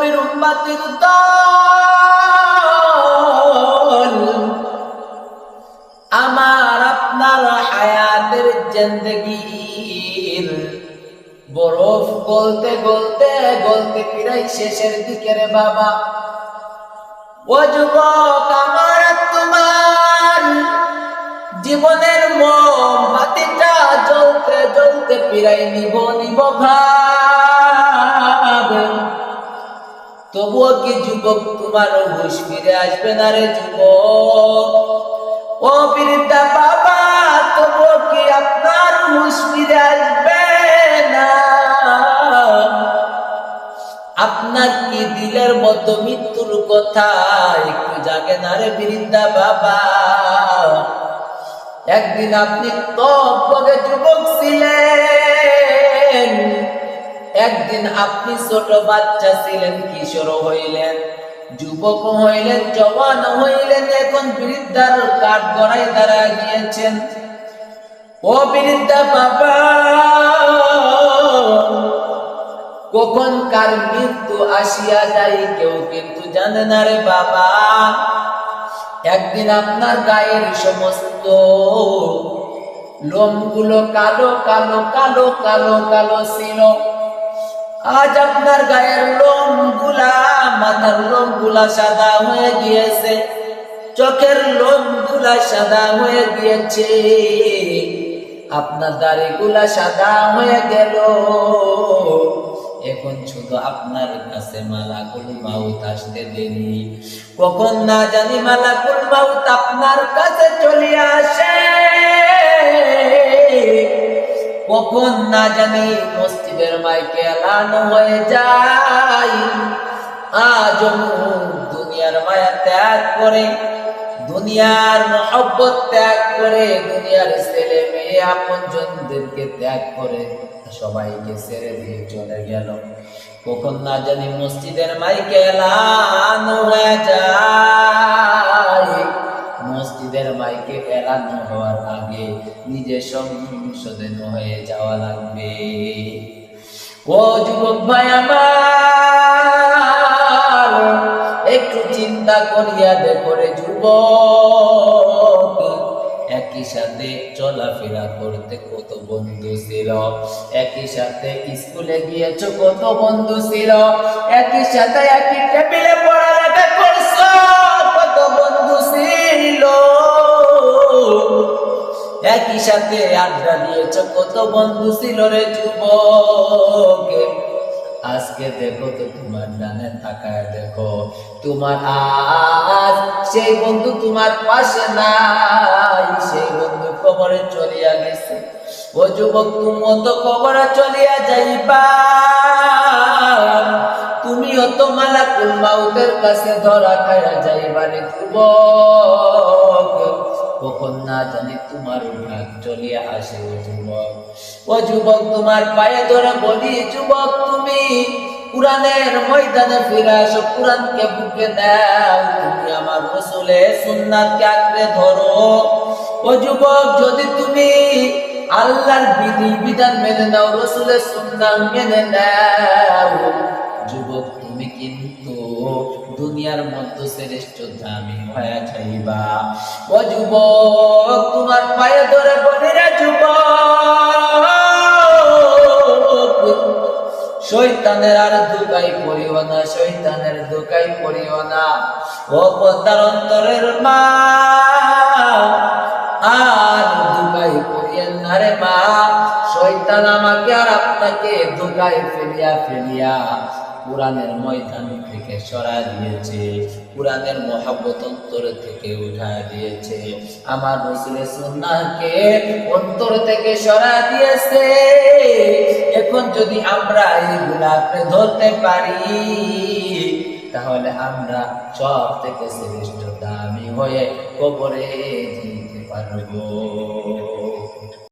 নবীর দল। আমার আপনার হায়াতের জিন্দগির বরফ গলতে গলতে গলতে প্রায় শেষের দিকে রে বাবা। ও যুবক, আমার তোমার জীবনের মোমবাতিটা জ্বলতে জ্বলতে প্রায় নিব নিব ভাব। তবুও কি যুবক তোমার হুশ ফিরে আসবে না রে যুবক? ও বৃদ্ধা বাবা, তবুও কি আপনার হুশ ফিরে আসবে না? আপনার কি দিলের মতো মৃত্যুর কথা একটু জাগে না রে বৃদ্ধা বাবা? একদিন আপনি তবে যুবক ছিলেন। একদিন আপনি ছোট বাচ্চা ছিলেন, কিশোর হইলেন, যুবক হইলেন, জওয়ান হইলেন, এখন বৃদ্ধার কাঠ গড়াই দাঁড়া গিয়েছেন। ও বৃদ্ধা বাবা, কখন কার মৃত্যু আসিয়া যায় কেউ কিন্তু জানে না রে বাবা। একদিন আপনার গায়ের সমস্ত লোমগুলো কালো কালো কালো কালো কালো ছিল। আজ আপনার গায়ের লোমগুলা মাথার লোমগুলা সাদা হয়ে গিয়েছে। চোখের লোমগুলা সাদা হয়ে গিয়েছে। আপনার দাড়িগুলা সাদা হয়ে গেল। এখন শুধু আপনার কাছে মালাকুল মাউত আসতে দেরি। কখন না জানি মালাকুল মাউত আপনার কাছে চলে আসে। কখন না জানি মসজিদের মাইকে এলানো হয়ে যায়। আজ দুনিয়ার মায়া ত্যাগ করে, দুনিয়ার মহব্বত ত্যাগ করে, দুনিয়ার ছেলে মেয়ে আপন জনদেরকে ত্যাগ করে, সবাইকে ছেড়ে দিয়ে চলে গেল। কখন না জানি মসজিদের মাইকে এলানো হয়ে যায়। মসজিদের মাইকে এলানো হওয়ার আগে নিজে সংশোধন হয়ে যাওয়া লাগবে। একটু চিন্তা করিয়া দেখো রে একই সাথে চলাফেরা করতে কত বন্ধু ছিল। একই সাথে স্কুলে গিয়েছো কত বন্ধু ছিল। একই সাথে একই টেবিলে একই সাথে আড্ডা দিয়েছ, কত বন্ধু ছিল রে যুবক। আজকে দেখো তো তোমার ডানে তাকায় দেখো, তোমার আজ সেই বন্ধু তোমার পাশে নাই, সেই বন্ধু কবরে চলিয়া গেছে। ও যুবক, তুমিও তো কবরে চলিয়া যাইবা। তুমিও তো মালাকুল মাউতের কাছে ধরা খাইয়া যাইবা রে যুবক। তোমার চলিয়া আসে ও যুবক। ও যুবক, তোমার পায়ে ধরে বলি, যুবক, তুমি ময়দানে ফিরে আসো বুকে দাও। তুমি আমার রসুলে সুন্নাতকে আঁকড়ে ধরো। ও যুবক, যদি তুমি আল্লাহর বিধি বিধান মেনে নাও, রসুলের সুন্নাত মেনে নাও। যুবক দুনিয়ার মধ্যে শ্রেষ্ঠ দামি হয়ে যাইবা। ও যুবক, তোমার পায়ে ধরে বলি রে শৈতানের আর দুকাই পড়িও না শৈতানের দুকাই পড়িও না। ও পদ্মার অন্তরের মা, আর দুকাই পড়িয়েন না রে মা। শৈতান আমাকে আর আপনাকে দুকাই ফেলিয়া ফেলিয়া কোরআনের ময়দান থেকে সরা দিয়েছে, কোরআনের মহাব্বত অন্তর থেকে উঠা দিয়েছে। আমার রসুলের সুন্নাহকে অন্তর থেকে সরা দিয়েছে। এখন যদি আমরা এইগুলাকে ধরতে পারি, তাহলে আমরা সব থেকে শ্রেষ্ঠ দামি হয়ে কবরে যেতে পারব।